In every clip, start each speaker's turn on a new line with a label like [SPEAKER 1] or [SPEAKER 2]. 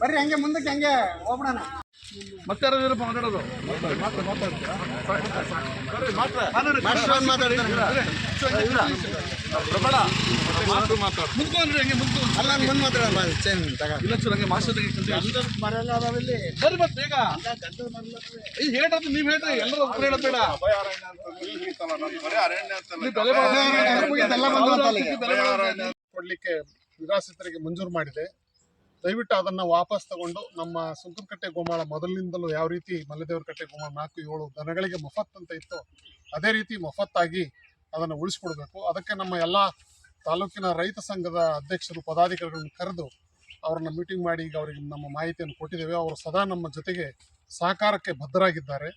[SPEAKER 1] ಬರ್ರಿ ಹಂಗೆ ಮುಂದಕ್ಕೆ ಹಂಗೆ ಹೋಗ್ಬಿಡೋಣ
[SPEAKER 2] ಮತ್ತೆ ಯಾರಾದ್ರಪ್ಪ ಮಾತಾಡೋದು. ಮುಂದ್ಕೊಂಡ್ರಿ ಹಂಗೆ ಹೇಳ್ರಿ ನೀವ್ ಹೇಳ್ರಿ ಎಲ್ಲರೂ ಒಬ್ಬರು ಹೇಳೋದ್ ಬೇಡ. ನೀವು ಬೆಲೆ ಬಾಳೋದು-
[SPEAKER 1] ಎಲ್ಲ ಬಂದು ಅಂತಲ್ಲ ಈಗ.
[SPEAKER 2] ಬೆಲೆ ಬಾಳೋದು-
[SPEAKER 3] ಕೊಡ್ಲಿಕ್ಕೆ ನಿರಾಶ್ರಿತರಿಗೆ ಮಂಜೂರು ಮಾಡಿದೆ. ದಯವಿಟ್ಟು ಅದನ್ನ ವಾಪಸ್ ತಗೊಂಡು ನಮ್ಮ ಸುಂಕರಕಟ್ಟೆ ಗೋಮಾಳ ಮೊದಲಿನಿಂದಲೂ ಯಾವ ರೀತಿ ಮಲ್ಲದೇವರ ಕಟ್ಟೆ ಗೋಮಾಳ ನಾಲ್ಕು ಏಳು ದನಗಳಿಗೆ ಮಫತ್ ಅಂತ ಇತ್ತು ಅದೇ ರೀತಿ ಮಫತ್ತಾಗಿ ಅದನ್ನು ಉಳಿಸ್ಕೊಡ್ಬೇಕು. ಅದಕ್ಕೆ ನಮ್ಮ ಎಲ್ಲ ತಾಲೂಕಿನ ರೈತ ಸಂಘದ ಅಧ್ಯಕ್ಷರು ಪದಾಧಿಕಾರಿಗಳನ್ನು ಕರೆದು ಅವ್ರನ್ನ ಮೀಟಿಂಗ್ ಮಾಡಿ ಈಗ ಅವರಿಗೆ ನಮ್ಮ ಮಾಹಿತಿಯನ್ನು ಕೊಟ್ಟಿದ್ದೇವೆ. ಅವರು ಸದಾ ನಮ್ಮ ಜೊತೆಗೆ ಸಹಕಾರಕ್ಕೆ ಬದ್ಧರಾಗಿದ್ದಾರೆ.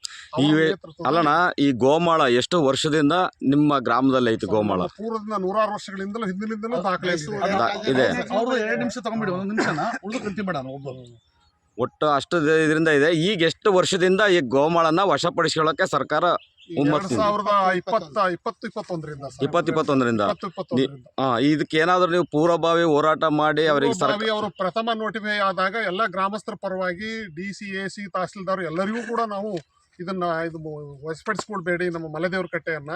[SPEAKER 4] ಈ ವೇ- ಅಲ್ಲಣ್ಣ ಈ ಗೋಮಾಳ ಎಷ್ಟು ವರ್ಷದಿಂದ ನಿಮ್ಮ ಗ್ರಾಮದಲ್ಲಿ ಐತಿ ಗೋಮಾಳ?
[SPEAKER 3] ಪೂರ್ವದಿಂದ ನೂರಾರು ವರ್ಷಗಳಿಂದಲೂ ಹಿಂದಿನಿಂದಲೂ ದಾಖಲೆ ಇದೆ.
[SPEAKER 4] ಅವರು ಇದೆ.
[SPEAKER 2] ಎರಡು ನಿಮಿಷ ತಗೊಂಡ್ಬಿಡಿ ಒಂದು ನಿಮಿಷನ ಉಳಿದು ಕಂತಿ ಒಬ್ಬ
[SPEAKER 4] ಒಟ್ಟು ಅಷ್ಟು ಇದರಿಂದ ಇದೆ. ಈಗ ಎಷ್ಟು ವರ್ಷದಿಂದ ಈ ಗೋಮಾಳನ್ನ ವಶಪಡಿಸ್ಕೊಳ್ಳೋಕೆ ಸರ್ಕಾರ ಒಂಬತ್ತು.
[SPEAKER 3] ಸಾವಿರದ ಇಪ್ಪತ್ತ ಇಪ್ಪತ್ತು ಇಪ್ಪತ್ತೊಂದರಿಂದ ಸರ್.
[SPEAKER 4] ಇಪ್ಪತ್ತು ಇಪ್ಪತ್ತೊಂದರಿಂದ.
[SPEAKER 3] ಇಪ್ಪತ್ತು ಇಪ್ಪತ್ತೊಂದರಿಂದ
[SPEAKER 4] ಹಾ ಇದಕ್ಕೆ ಏನಾದರೂ ನೀವು ಪೂರ್ವಭಾವಿ ಹೋರಾಟ ಮಾಡಿ ಅವರಿಗೆ ಸರ್ಕಾರ
[SPEAKER 3] ಅವರು ಪ್ರಥಮ ನೋಟಿಫೈ ಆದಾಗ ಎಲ್ಲ ಗ್ರಾಮಸ್ಥರ ಪರವಾಗಿ D C A C tahsildar ಎಲ್ಲರಿಗೂ ಕೂಡ ನಾವು ಇದನ್ನ ಇದು ವಶಪಡಿಸ್ಕೊಳ್ಬೇಡಿ ನಮ್ಮ ಮಲೆದೇವ್ರ ಕಟ್ಟೆಯನ್ನ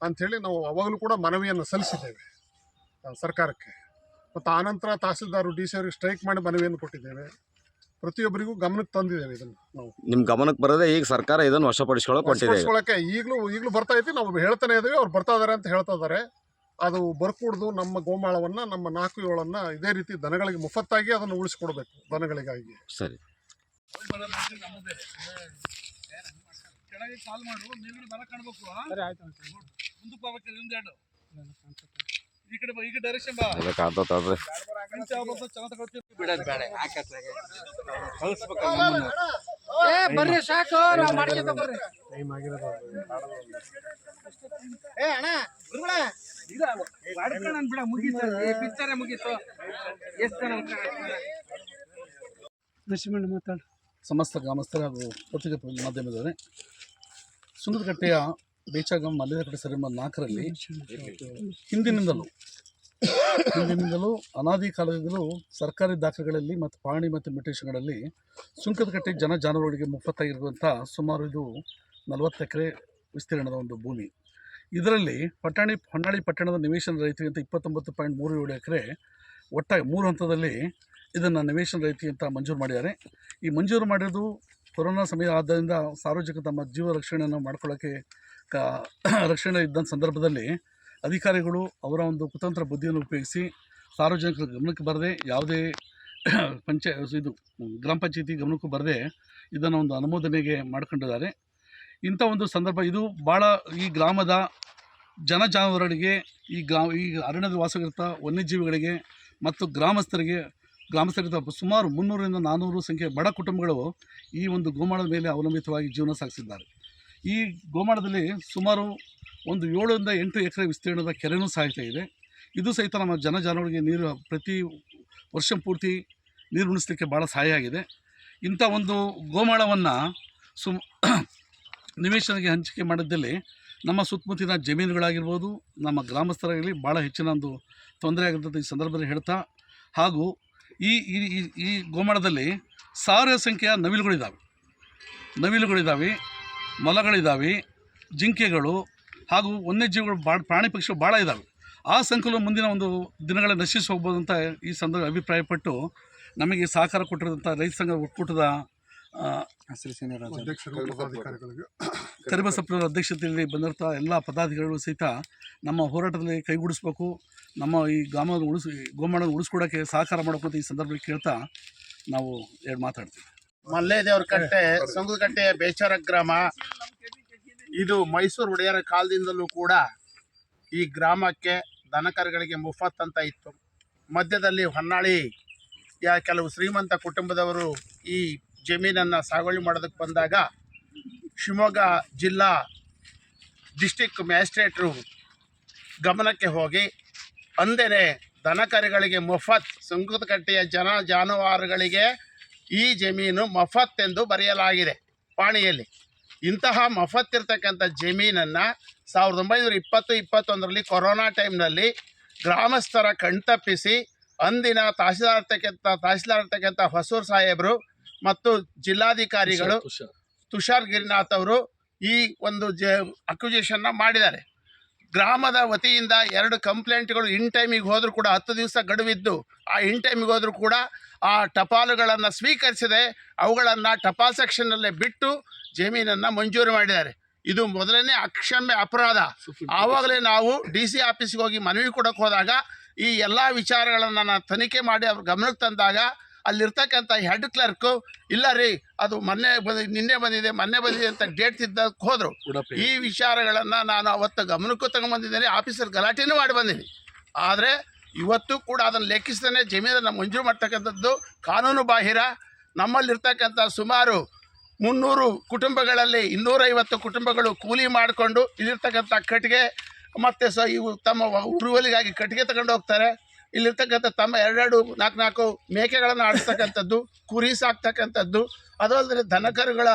[SPEAKER 3] ಅಂಥೇಳಿ ನಾವು ಅವಾಗಲೂ ಕೂಡ ಮನವಿಯನ್ನು ಸಲ್ಲಿಸಿದ್ದೇವೆ ಆ, ಸರ್ಕಾರಕ್ಕೆ. ಮತ್ತು ಆನಂತರ ತಹಸೀಲ್ದಾರ್ ಡಿ ಸಿ ಅವರಿಗೆ ಸ್ಟ್ರೈಕ್ ಮಾಡಿ ಮನವಿಯನ್ನು ಕೊಟ್ಟಿದ್ದೇವೆ. ಪ್ರತಿಯೊಬ್ಬರಿಗೂ ಗಮನಕ್ಕೆ ತಂದಿದ್ದೇವೆ ಇದನ್ನು ನಾವು.
[SPEAKER 4] ನಿಮ್ ಗಮನಕ್ಕೆ ಬರದೆ ಈಗ ಸರ್ಕಾರ ಇದನ್ನು ವಶಪಡಿಸ್ಕೊಳ್ಳೋಕೆ ಕೊಟ್ಟಿದೆ
[SPEAKER 3] ಈಗಲೂ ಈಗಲೂ ಬರ್ತಾ ಐತಿ ನಾವು ಹೇಳ್ತಾನೆ ಇದ್ದೀವಿ ಅವ್ರು ಬರ್ತಾ ಇದಾರೆ ಅಂತ ಹೇಳ್ತಾ ಇದ್ದಾರೆ ಅದು ಬರ್ಕೂಡ್ದು ನಮ್ಮ ಗೋಮಾಳವನ್ನ ನಮ್ಮ ನಾಲ್ಕು ಏಳನ್ನ ಇದೇ ರೀತಿ ದನಗಳಿಗೆ ಮುಫತ್ತಾಗಿ ಅದನ್ನು ಉಳಿಸ್ಕೊಡ್ಬೇಕು ದನಗಳಿಗಾಗಿ.
[SPEAKER 4] ಸರಿ.
[SPEAKER 2] ಕೆಳಗೆ ಕಾಲ್ ಮಾಡು ನೀವಿನ ಬರ ಕಾಣ್ಬೇಕು ಮುಂದಕ್ಕೆ ಹೋಗ್ಬೇಕು ಇಲ್ಲಿಂದ ಎರಡು. ಈ ಕಡೆ ಬಾ ಈ ಕಡೆ ಡೈರೆಕ್ಷನ್ ಬಾ.
[SPEAKER 4] ಅದಕ್ಕೆ ಆತೋತಾದ್ರೆ
[SPEAKER 1] ಏ ಬರ್ರಿ ಸಾಕು ನಾವು ಮಾಡ್ಕೊಂತ ಬರ್ರಿ. ಏ ಅಣ್ಣ ಗುರುಗಳೇ.
[SPEAKER 2] ಬಿಡ ಮುಗೀತು ಪಿಕ್ಚರೇ ಮುಗೀತು. ಎಷ್ಟು ಜನ
[SPEAKER 1] ನರಸಿಂಹಣ್ಣ ಮಾತಾಡು.
[SPEAKER 2] ಸಮಸ್ತ ಗ್ರಾಮಸ್ಥರ ಹಾಗೂ ಪತ್ರಿಕಾ ಮಾಧ್ಯಮದವರೇ ಸುಂದರಕಟ್ಟೆಯ ಬೇಚಾಗಂ ಮಲ್ಲಿದಕಟ್ಟೆ ಸರಿಮ ನಾಲ್ಕರಲ್ಲಿ ಹಿಂದಿನಿಂದಲೂ ಹಿಂದಿನಿಂದಲೂ ಅನಾದಿ ಕಾಲದಿಂದಲೂ ಸರ್ಕಾರಿ ದಾಖಲೆಗಳಲ್ಲಿ ಮತ್ತು ಪಹಣಿ ಮತ್ತು ಮಿಟೇಷನ್ಗಳಲ್ಲಿ ಸುಂಕದ ಕಟ್ಟಿ ಜನ ಜಾನುವಾರುಗಳಿಗೆ ಮುಫತ್ತಾಗಿರುವಂಥ ಸುಮಾರು ಇದು ನಲವತ್ತು ಎಕರೆ ವಿಸ್ತೀರ್ಣದ ಒಂದು ಭೂಮಿ. ಇದರಲ್ಲಿ ಪಟ್ಟಣಿ, ಹೊನ್ನಾಳಿ ಪಟ್ಟಣದ ನಿವೇಶನ ರೈತರಿಗೆ ಅಂತ ಇಪ್ಪತ್ತೊಂಬತ್ತು ಪಾಯಿಂಟ್ ಮೂರು ಏಳು ಎಕರೆ ಒಟ್ಟಾಗಿ ಮೂರು ಹಂತದಲ್ಲಿ ಇದನ್ನು ನಿವೇಶನ ರೈತಿ ಅಂತ ಮಂಜೂರು ಮಾಡಿದ್ದಾರೆ. ಈ ಮಂಜೂರು ಮಾಡಿರೋದು ಕೊರೋನಾ ಸಮಯ ಆದ್ದರಿಂದ ಸಾರ್ವಜನಿಕ ತಮ್ಮ ಜೀವ ರಕ್ಷಣೆಯನ್ನು ಮಾಡ್ಕೊಳ್ಳೋಕ್ಕೆ ಕ, ರಕ್ಷಣೆ ಇದ್ದಂಥ ಸಂದರ್ಭದಲ್ಲಿ ಅಧಿಕಾರಿಗಳು ಅವರ ಒಂದು ಕುತಂತ್ರ ಬುದ್ಧಿಯನ್ನು ಉಪಯೋಗಿಸಿ ಸಾರ್ವಜನಿಕರ ಗಮನಕ್ಕೆ ಬರದೆ ಯಾವುದೇ ಪಂಚಾಯತ್ ಇದು ಗ್ರಾಮ ಪಂಚಾಯತಿ ಗಮನಕ್ಕೂ ಬರದೆ ಇದನ್ನು ಒಂದು ಅನುಮೋದನೆಗೆ ಮಾಡ್ಕೊಂಡಿದ್ದಾರೆ. ಇಂಥ ಒಂದು ಸಂದರ್ಭ, ಇದು ಭಾಳ ಈ ಗ್ರಾಮದ ಜನ ಜಾನುವಾರುಗಳಿಗೆ ಈ ಗ್ರಾ, ಈ ಅರಣ್ಯದ ವಾಸವಿರುತ್ತ ವನ್ಯಜೀವಿಗಳಿಗೆ ಮತ್ತು ಗ್ರಾಮಸ್ಥರಿಗೆ ಗ್ರಾಮಸ್ಥರಿಂದ ಸುಮಾರು ಮುನ್ನೂರರಿಂದ ನಾನ್ನೂರು ಸಂಖ್ಯೆ ಬಡ ಕುಟುಂಬಗಳು ಈ ಒಂದು ಗೋಮಾಳದ ಮೇಲೆ ಅವಲಂಬಿತವಾಗಿ ಜೀವನ ಸಾಗಿಸಿದ್ದಾರೆ. ಈ ಗೋಮಾಳದಲ್ಲಿ ಸುಮಾರು ಒಂದು ಏಳರಿಂದ ಎಂಟು ಎಕರೆ ವಿಸ್ತೀರ್ಣದ ಕೆರೆನೂ ಸಾಯ್ತಾ ಇದೆ. ಇದು ಸಹಿತ ನಮ್ಮ ಜನ ಜಾನುವಾರಿಗೆ ನೀರು ಪ್ರತಿ ವರ್ಷ ಪೂರ್ತಿ ನೀರು ಉಣಿಸ್ಲಿಕ್ಕೆ ಭಾಳ ಸಹಾಯ ಆಗಿದೆ. ಇಂಥ ಒಂದು ಗೋಮಾಳವನ್ನು ಸುಮ್ ನಿವೇಶನಕ್ಕೆ ಹಂಚಿಕೆ ಮಾಡಿದ್ದಲ್ಲಿ ನಮ್ಮ ಸುತ್ತಮುತ್ತಿನ ಜಮೀನುಗಳಾಗಿರ್ಬೋದು, ನಮ್ಮ ಗ್ರಾಮಸ್ಥರಾಗಲಿ ಭಾಳ ಹೆಚ್ಚಿನ ಒಂದು ತೊಂದರೆ ಆಗಿರ್ತದೆ ಈ ಸಂದರ್ಭದಲ್ಲಿ ಹೇಳ್ತಾ ಹಾಗೂ ಈ- ಈ ಗೋಮಾಳದಲ್ಲಿ ಸಾವಿರ ಸಂಖ್ಯೆಯ ನವಿಲುಗಳಿದ್ದಾವೆ ನವಿಲುಗಳಿದ್ದಾವೆ ಮೊಲಗಳಿದ್ದಾವೆ ಜಿಂಕೆಗಳು ಹಾಗೂ ವನ್ಯಜೀವಿಗಳು ಭಾಳ ಪ್ರಾಣಿ ಪಕ್ಷಿಗಳು ಭಾಳ ಇದ್ದಾವೆ ಆ ಸಂಕುಲ ಮುಂದಿನ ಒಂದು ದಿನಗಳಲ್ಲಿ ನಶಿಸಿ ಹೋಗ್ಬೋದು ಅಂತ ಈ ಸಂದರ್ಭ ಅಭಿಪ್ರಾಯಪಟ್ಟು ನಮಗೆ ಸಹಕಾರ ಕೊಟ್ಟಿರೋಂಥ ರೈತ ಸಂಘ ಒಕ್ಕೂಟದ ಆ,
[SPEAKER 3] ಅಧ್ಯಕ್ಷರು ಪದಾಧಿಕಾರಿಗಳಿಗೆ
[SPEAKER 2] ಕರಿಬಸಪ್ಪನವರ ಅಧ್ಯಕ್ಷತೆಯಲ್ಲಿ ಬಂದಿರ್ತ ಎಲ್ಲ ಪದಾಧಿಕಾರಿಗಳು ಸಹಿತ ನಮ್ಮ ಹೋರಾಟದಲ್ಲಿ ಕೈಗೂಡಿಸ್ಬೇಕು ನಮ್ಮ ಈ ಗ್ರಾಮವನ್ನು ಉಳಿಸಿ ಗೋಮಾಡನ್ನು ಉಳಿಸ್ಕೊಡೋಕ್ಕೆ ಸಹಕಾರ ಮಾಡಬೇಕು ಅಂತ ಈ ಸಂದರ್ಭದಲ್ಲಿ ಕೇಳ್ತಾ ನಾವು ಎರಡು ಮಾತಾಡ್ತೀವಿ.
[SPEAKER 5] ಮಲ್ಲೇದೇವ್ರ ಕಟ್ಟೆ ಸಂಗುದಕಟ್ಟೆಯ ಬೇಚಾರ ಗ್ರಾಮ. ಇದು ಮೈಸೂರು ಒಡೆಯರ ಕಾಲದಿಂದಲೂ ಕೂಡ ಈ ಗ್ರಾಮಕ್ಕೆ ದನಕರುಗಳಿಗೆ ಮುಫತ್ ಅಂತ ಇತ್ತು. ಮಧ್ಯದಲ್ಲಿ ಹೊನ್ನಾಳಿ ಯಾ ಕೆಲವು ಶ್ರೀಮಂತ ಕುಟುಂಬದವರು ಈ ಜಮೀನನ್ನು ಸಾಗುವಳಿ ಮಾಡೋದಕ್ಕೆ ಬಂದಾಗ ಶಿವಮೊಗ್ಗ ಜಿಲ್ಲಾ ಡಿಸ್ಟಿಕ್ ಮ್ಯಾಜಿಸ್ಟ್ರೇಟ್ರು ಗಮನಕ್ಕೆ ಹೋಗಿ ಅಂದೇನೆ ದನಕರುಗಳಿಗೆ ಮುಫತ್ ಸಂಗುದಕಟ್ಟೆಯ ಜನ ಜಾನುವಾರುಗಳಿಗೆ ಈ ಜಮೀನು ಮಫತ್ ಎಂದು ಬರೆಯಲಾಗಿದೆ ಪಾಣಿಯಲ್ಲಿ. ಇಂತಹ ಮಫತ್ ಇರ್ತಕ್ಕಂಥ ಜಮೀನನ್ನು ಸಾವಿರದ ಒಂಬೈನೂರ ಇಪ್ಪತ್ತು ಇಪ್ಪತ್ತೊಂದರಲ್ಲಿ ಕೊರೋನಾ ಟೈಮ್ನಲ್ಲಿ ಗ್ರಾಮಸ್ಥರ ಕಣ್ತಪ್ಪಿಸಿ ಅಂದಿನ ತಹಸೀಲ್ದಾರ್ ಇರ್ತಕ್ಕಂಥ ತಹಸೀಲ್ದಾರ್ ಇರ್ತಕ್ಕಂಥ ಹೊಸೂರು ಸಾಹೇಬರು ಮತ್ತು ಜಿಲ್ಲಾಧಿಕಾರಿಗಳು ತುಷಾರ್ ಗಿರಿನಾಥ್ ಅವರು ಈ ಒಂದು ಜ ಅಕ್ವಿಜೇಷನ್ನ ಮಾಡಿದ್ದಾರೆ. ಗ್ರಾಮದ ವತಿಯಿಂದ ಎರಡು ಕಂಪ್ಲೇಂಟ್ಗಳು ಇನ್ ಟೈಮಿಗೆ ಹೋದರೂ ಕೂಡ ಹತ್ತು ದಿವಸ ಗಡುವಿದ್ದು ಆ ಇನ್ ಟೈಮಿಗೆ ಹೋದರೂ ಕೂಡ ಆ ಟಪಾಲುಗಳನ್ನು ಸ್ವೀಕರಿಸದೆ ಅವುಗಳನ್ನು ಟಪಾಲ್ ಸೆಕ್ಷನ್ನಲ್ಲೇ ಬಿಟ್ಟು ಜಮೀನನ್ನು ಮಂಜೂರು ಮಾಡಿದ್ದಾರೆ. ಇದು ಮೊದಲನೇ ಅಕ್ಷಮ್ಯ ಅಪರಾಧ. ಆವಾಗಲೇ ನಾವು ಡಿ ಸಿ ಆಫೀಸ್ಗೆ ಹೋಗಿ ಮನವಿ ಕೊಡೋಕ್ಕೆ ಹೋದಾಗ ಈ ಎಲ್ಲ ವಿಚಾರಗಳನ್ನು ನಾನು ತನಿಖೆ ಮಾಡಿ ಅವ್ರ ಗಮನಕ್ಕೆ ತಂದಾಗ ಅಲ್ಲಿರ್ತಕ್ಕಂಥ ಹೆಡ್ ಕ್ಲರ್ಕು ಇಲ್ಲ ರೀ ಅದು ಮೊನ್ನೆ ಬಂದ ನಿನ್ನೆ ಬಂದಿದೆ ಮೊನ್ನೆ ಬಂದಿದೆ ಅಂತ ಡೇಟ್ ತಿದ್ದಕ್ಕೆ ಹೋದರು. ಈ ವಿಚಾರಗಳನ್ನು ನಾನು ಅವತ್ತು ಗಮನಕ್ಕೂ ತಗೊಂಬಂದಿದ್ದೇನೆ ಆಫೀಸರ್ ಗಲಾಟೆನೂ ಮಾಡಿ ಬಂದೀನಿ ಆದರೆ ಇವತ್ತು ಕೂಡ ಅದನ್ನು ಲೆಕ್ಕಿಸ್ದೇ ಜಮೀನನ್ನು ಮಂಜೂರು ಮಾಡ್ತಕ್ಕಂಥದ್ದು ಕಾನೂನು ಬಾಹಿರ. ನಮ್ಮಲ್ಲಿರ್ತಕ್ಕಂಥ ಸುಮಾರು ಮುನ್ನೂರು ಕುಟುಂಬಗಳಲ್ಲಿ ಇನ್ನೂರೈವತ್ತು ಕುಟುಂಬಗಳು ಕೂಲಿ ಮಾಡಿಕೊಂಡು ಇಲ್ಲಿರ್ತಕ್ಕಂಥ ಕಟ್ಟಿಗೆ ಮತ್ತು ಸ ಇವು ತಮ್ಮ ಉರುವಲಿಗಾಗಿ ಕಟ್ಟಿಗೆ ತಗೊಂಡು ಹೋಗ್ತಾರೆ. ಇಲ್ಲಿರ್ತಕ್ಕಂಥ ತಮ್ಮ ಎರಡೆರಡು ನಾಲ್ಕು ನಾಲ್ಕು ಮೇಕೆಗಳನ್ನು ಆಡಿಸ್ತಕ್ಕಂಥದ್ದು, ಕುರಿ ಸಾಕ್ತಕ್ಕಂಥದ್ದು ಅದು ಅಲ್ಲದೆ ದನಕರುಗಳ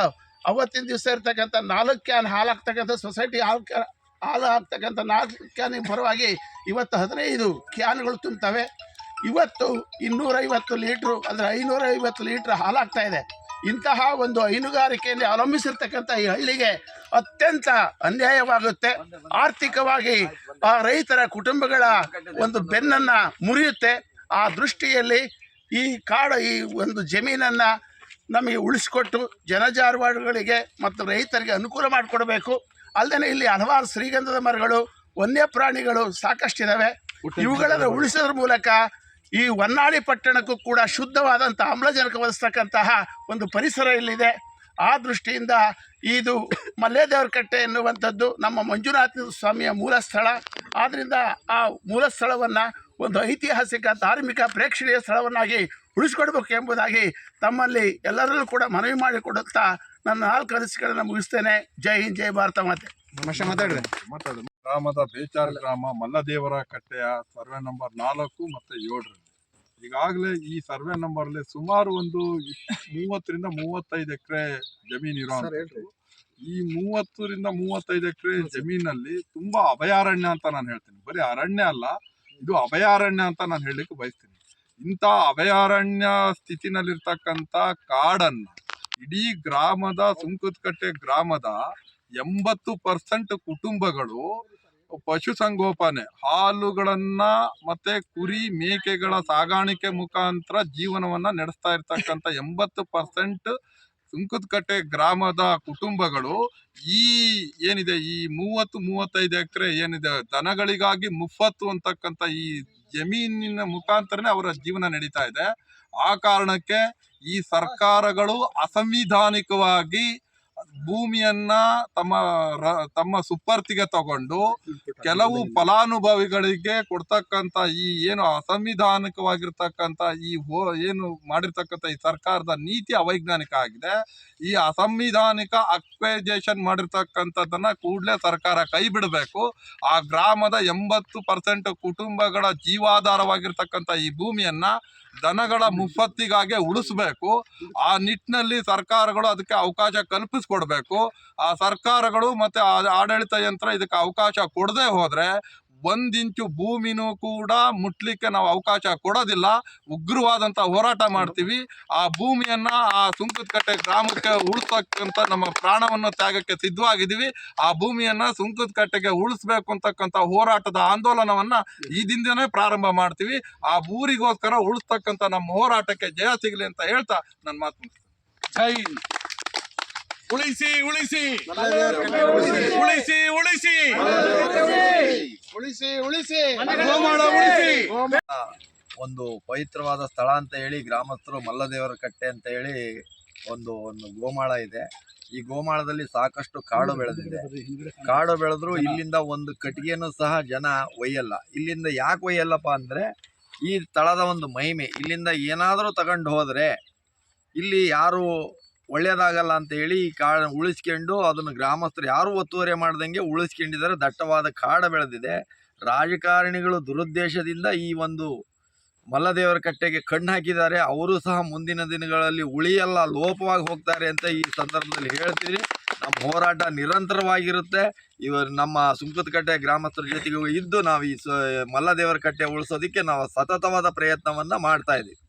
[SPEAKER 5] ಅವತ್ತಿನ ದಿವಸ ಇರ್ತಕ್ಕಂಥ ನಾಲ್ಕು ಕ್ಯಾನ್ ಹಾಲು ಸೊಸೈಟಿ ಹಾಲು ಕ್ಯಾ, ಹಾಲು ಹಾಕ್ತಕ್ಕಂಥ ನಾಲ್ಕು ಕ್ಯಾನಿಗೆ ಪರವಾಗಿ ಇವತ್ತು ಹದಿನೈದು ಕ್ಯಾನ್ಗಳು ತುಂಬ್ತವೆ. ಇವತ್ತು ಇನ್ನೂರೈವತ್ತು ಲೀಟ್ರು, ಅಂದರೆ ಐನೂರೈವತ್ತು ಲೀಟ್ರ್ ಹಾಲು ಆಗ್ತಾ ಇದೆ. ಇಂತಹ ಒಂದು ಹೈನುಗಾರಿಕೆಯಲ್ಲಿ ಅವಲಂಬಿಸಿರ್ತಕ್ಕಂಥ ಈ ಹಳ್ಳಿಗೆ ಅತ್ಯಂತ ಅನ್ಯಾಯವಾಗುತ್ತೆ. ಆರ್ಥಿಕವಾಗಿ ಆ ರೈತರ ಕುಟುಂಬಗಳ ಒಂದು ಬೆನ್ನನ್ನು ಮುರಿಯುತ್ತೆ. ಆ ದೃಷ್ಟಿಯಲ್ಲಿ ಈ ಕಾಡು ಈ ಒಂದು ಜಮೀನನ್ನು ನಮಗೆ ಉಳಿಸ್ಕೊಟ್ಟು ಜನಜಾನುವಾರುಗಳಿಗೆ ಮತ್ತು ರೈತರಿಗೆ ಅನುಕೂಲ ಮಾಡಿಕೊಡಬೇಕು. ಅಲ್ಲದೆ ಇಲ್ಲಿ ಹಲವಾರು ಶ್ರೀಗಂಧದ ಮರಗಳು ವನ್ಯ ಪ್ರಾಣಿಗಳು ಸಾಕಷ್ಟಿದ್ದಾವೆ ಇವುಗಳನ್ನು ಉಳಿಸೋದ್ರ ಮೂಲಕ ಈ ಹೊನ್ನಾಳಿ ಪಟ್ಟಣಕ್ಕೂ ಕೂಡ ಶುದ್ಧವಾದಂಥ ಆಮ್ಲಜನಕ ಒದಗಿಸ್ತಕ್ಕಂತಹ ಒಂದು ಪರಿಸರ ಇಲ್ಲಿದೆ. ಆ ದೃಷ್ಟಿಯಿಂದ ಇದು ಮಲ್ಲೇದೇವರ ಕಟ್ಟೆ ಎನ್ನುವಂಥದ್ದು ನಮ್ಮ ಮಂಜುನಾಥ ಸ್ವಾಮಿಯ ಮೂಲ ಸ್ಥಳ. ಆದ್ದರಿಂದ ಆ ಮೂಲ ಸ್ಥಳವನ್ನು ಒಂದು ಐತಿಹಾಸಿಕ ಧಾರ್ಮಿಕ ಪ್ರೇಕ್ಷಣೀಯ ಸ್ಥಳವನ್ನಾಗಿ ಉಳಿಸ್ಕೊಡ್ಬೇಕು ಎಂಬುದಾಗಿ ತಮ್ಮಲ್ಲಿ ಎಲ್ಲರಲ್ಲೂ ಕೂಡ ಮನವಿ ಮಾಡಿಕೊಡುತ್ತಾ ನನ್ನ ನಾಲ್ಕು ಅನಿಸಿಕೆಗಳನ್ನು ಮುಗಿಸ್ತೇನೆ. ಜೈ ಹಿಂದ್ ಜೈ ಭಾರತ ಮಾತೆ.
[SPEAKER 6] ಗ್ರಾಮದ ಬೇಚಾರ್ ಗ್ರಾಮ ಮಲ್ಲದೇವರ ಕಟ್ಟೆಯ ಸರ್ವೆ ನಂಬರ್ ನಾಲ್ಕು ಮತ್ತು ಏಳರಲ್ಲಿ ಈಗಾಗಲೇ ಈ ಸರ್ವೆ ನಂಬರ್ಲಿ ಸುಮಾರು ಒಂದು ಮೂವತ್ತರಿಂದ ಮೂವತ್ತೈದು ಎಕರೆ ಜಮೀನು ಇರೋ ಈ ಮೂವತ್ತರಿಂದ ಮೂವತ್ತೈದು ಎಕರೆ ಜಮೀನಲ್ಲಿ ತುಂಬಾ ಅಭಯಾರಣ್ಯ ಅಂತ ನಾನು ಹೇಳ್ತೀನಿ. ಬರೀ ಅರಣ್ಯ ಅಲ್ಲ ಇದು ಅಭಯಾರಣ್ಯ ಅಂತ ನಾನು ಹೇಳಲಿಕ್ಕೆ ಬಯಸ್ತೀನಿ. ಇಂಥ ಅಭಯಾರಣ್ಯ ಸ್ಥಿತಿನಲ್ಲಿರ್ತಕ್ಕಂಥ ಕಾಡನ್ನ ಇಡೀ ಗ್ರಾಮದ ಸುಂಕದಕಟ್ಟೆ ಗ್ರಾಮದ ಎಂಬತ್ತು ಪರ್ಸೆಂಟ್ ಕುಟುಂಬಗಳು ಪಶುಸಂಗೋಪನೆ. ಹಾಲುಗಳನ್ನ ಮತ್ತೆ ಕುರಿ ಮೇಕೆಗಳ ಸಾಗಾಣಿಕೆ ಮುಖಾಂತರ ಜೀವನವನ್ನ ನಡೆಸ್ತಾ ಇರ್ತಕ್ಕಂಥ ಎಂಬತ್ತು ಪರ್ಸೆಂಟ್ ಸುಂಕದಕಟ್ಟೆ ಗ್ರಾಮದ ಕುಟುಂಬಗಳು ಈ ಏನಿದೆ, ಈ ಮೂವತ್ತು ಮೂವತ್ತೈದು ಎಕರೆ ಏನಿದೆ, ದನಗಳಿಗಾಗಿ ಮುಫತ್ತು ಅಂತಕ್ಕಂಥ ಈ ಜಮೀನಿನ ಮುಖಾಂತರನೇ ಅವರ ಜೀವನ ನಡೀತಾ ಇದೆ. ಆ ಕಾರಣಕ್ಕೆ ಈ ಸರ್ಕಾರಗಳು ಅಸಂವಿಧಾನಿಕವಾಗಿ ಭೂಮಿಯನ್ನ ತಮ್ಮ ರ- ತಮ್ಮ ಸುಪರ್ತಿಗೆ ತಗೊಂಡು ಕೆಲವು ಫಲಾನುಭವಿಗಳಿಗೆ ಕೊಡ್ತಕ್ಕಂತ ಈ ಏನು ಅಸಂವಿಧಾನಿಕವಾಗಿರ್ತಕ್ಕಂತ ಈ ಹೋ ಏನು ಮಾಡಿರ್ತಕ್ಕಂಥ ಈ ಸರ್ಕಾರದ ನೀತಿ ಅವೈಜ್ಞಾನಿಕ ಆಗಿದೆ. ಈ ಅಸಂವಿಧಾನಿಕ ಅಕ್ವೈಜೇಷನ್ ಮಾಡಿರ್ತಕ್ಕಂಥದ್ದನ್ನ ಕೂಡಲೇ ಸರ್ಕಾರ ಕೈ ಬಿಡಬೇಕು. ಆ ಗ್ರಾಮದ ಎಂಬತ್ತು ಪರ್ಸೆಂಟ್ ಕುಟುಂಬಗಳ ಜೀವಾಧಾರವಾಗಿರ್ತಕ್ಕಂಥ ಈ ಭೂಮಿಯನ್ನ ದನಗಳ ಮುಫತ್ತಿಗಾಗಿ ಉಳಿಸ್ಬೇಕು. ಆ ನಿಟ್ಟಿನಲ್ಲಿ ಸರ್ಕಾರಗಳು ಅದಕ್ಕೆ ಅವಕಾಶ ಕಲ್ಪಿಸ್ಕೊಡ್ಬೇಕು. ಆ ಸರ್ಕಾರಗಳು ಮತ್ತೆ ಆಡಳಿತ ಯಂತ್ರ ಇದಕ್ಕೆ ಅವಕಾಶ ಕೊಡದೆ ಹೋದ್ರೆ ಒಂದ್ ಇಂಚು ಭೂಮಿನೂ ಕೂಡ ಮುಟ್ಲಿಕ್ಕೆ ನಾವು ಅವಕಾಶ ಕೊಡೋದಿಲ್ಲ ಉಗ್ರವಾದಂತ ಹೋರಾಟ ಮಾಡ್ತೀವಿ ಆ ಭೂಮಿಯನ್ನ ಆ ಸುಂಕದಕಟ್ಟೆ ಗ್ರಾಮಕ್ಕೆ ಉಳಿಸ್ತಕ್ಕಂಥ ನಮ್ಮ ಪ್ರಾಣವನ್ನು ತ್ಯಾಗಕ್ಕೆ ಸಿದ್ಧವಾಗಿದ್ದೀವಿ ಆ ಭೂಮಿಯನ್ನ ಸುಂಕದಕಟ್ಟೆಗೆ ಉಳಿಸ್ಬೇಕು ಅಂತಕ್ಕಂಥ ಹೋರಾಟದ ಆಂದೋಲನವನ್ನ ಈ ದಿನನೇ ಪ್ರಾರಂಭ ಮಾಡ್ತೀವಿ ಆ ಊರಿಗೋಸ್ಕರ ಉಳಿಸ್ತಕ್ಕಂಥ ನಮ್ಮ ಹೋರಾಟಕ್ಕೆ ಜಯ ಸಿಗಲಿ ಅಂತ ಹೇಳ್ತಾ ನನ್ನ ಮಾತು.
[SPEAKER 2] ಜೈ.
[SPEAKER 7] ಉಳಿಸಿ ಉಳಿಸಿ. ಉಳಿಸಿ. ಉಳಿಸಿ
[SPEAKER 5] ಉಳಿಸಿ. ಉಳಿಸಿ
[SPEAKER 7] ಗೋಮಾಳ ಉಳಿಸಿ.
[SPEAKER 8] ಒಂದು ಪವಿತ್ರವಾದ ಸ್ಥಳ ಅಂತ ಹೇಳಿ ಗ್ರಾಮಸ್ಥರು ಮಲ್ಲದೇವರ ಕಟ್ಟೆ ಅಂತ ಹೇಳಿ ಒಂದು ಒಂದು ಗೋಮಾಳ ಇದೆ. ಈ ಗೋಮಾಳದಲ್ಲಿ ಸಾಕಷ್ಟು ಕಾಡು ಬೆಳೆದಿದೆ. ಕಾಡು ಬೆಳೆದ್ರು ಇಲ್ಲಿಂದ ಒಂದು ಕಟ್ಟಿಗೆಯನ್ನು ಸಹ ಜನ ಒಯ್ಯಲ್ಲ. ಇಲ್ಲಿಂದ ಯಾಕೆ ಒಯ್ಯಲ್ಲಪ್ಪ ಅಂದರೆ ಈ ಸ್ಥಳದ ಒಂದು ಮಹಿಮೆ. ಇಲ್ಲಿಂದ ಏನಾದರೂ ತಗೊಂಡು ಹೋದರೆ ಇಲ್ಲಿ ಯಾರು ಒಳ್ಳೆಯದಾಗಲ್ಲ ಅಂತ ಹೇಳಿ ಈ ಕಾಡ ಉಳಿಸ್ಕೊಂಡು ಅದನ್ನು ಗ್ರಾಮಸ್ಥರು ಯಾರೂ ಒತ್ತುವರಿ ಮಾಡ್ದಂಗೆ ಉಳಿಸ್ಕೊಂಡಿದ್ದಾರೆ. ದಟ್ಟವಾದ ಕಾಡ ಬೆಳೆದಿದೆ. ರಾಜಕಾರಣಿಗಳು ದುರುದ್ದೇಶದಿಂದ ಈ ಒಂದು ಮಲ್ಲದೇವರ ಕಟ್ಟೆಗೆ ಕಣ್ಣು ಹಾಕಿದ್ದಾರೆ. ಅವರು ಸಹ ಮುಂದಿನ ದಿನಗಳಲ್ಲಿ ಉಳಿಯಲ್ಲ, ಲೋಪವಾಗಿ ಹೋಗ್ತಾರೆ ಅಂತ ಈ ಸಂದರ್ಭದಲ್ಲಿ ಹೇಳ್ತೀವಿ ನಮ್ಮ ಹೋರಾಟ ನಿರಂತರವಾಗಿರುತ್ತೆ. ಇವರು ನಮ್ಮ ಸುಂಕದಕಟ್ಟೆ ಗ್ರಾಮಸ್ಥರ ಜೊತೆಗೆ ಇದ್ದು ನಾವು ಈ ಮಲ್ಲದೇವರ ಕಟ್ಟೆ ಉಳಿಸೋದಕ್ಕೆ ನಾವು ಸತತವಾದ ಪ್ರಯತ್ನವನ್ನು ಮಾಡ್ತಾ ಇದ್ದೀವಿ.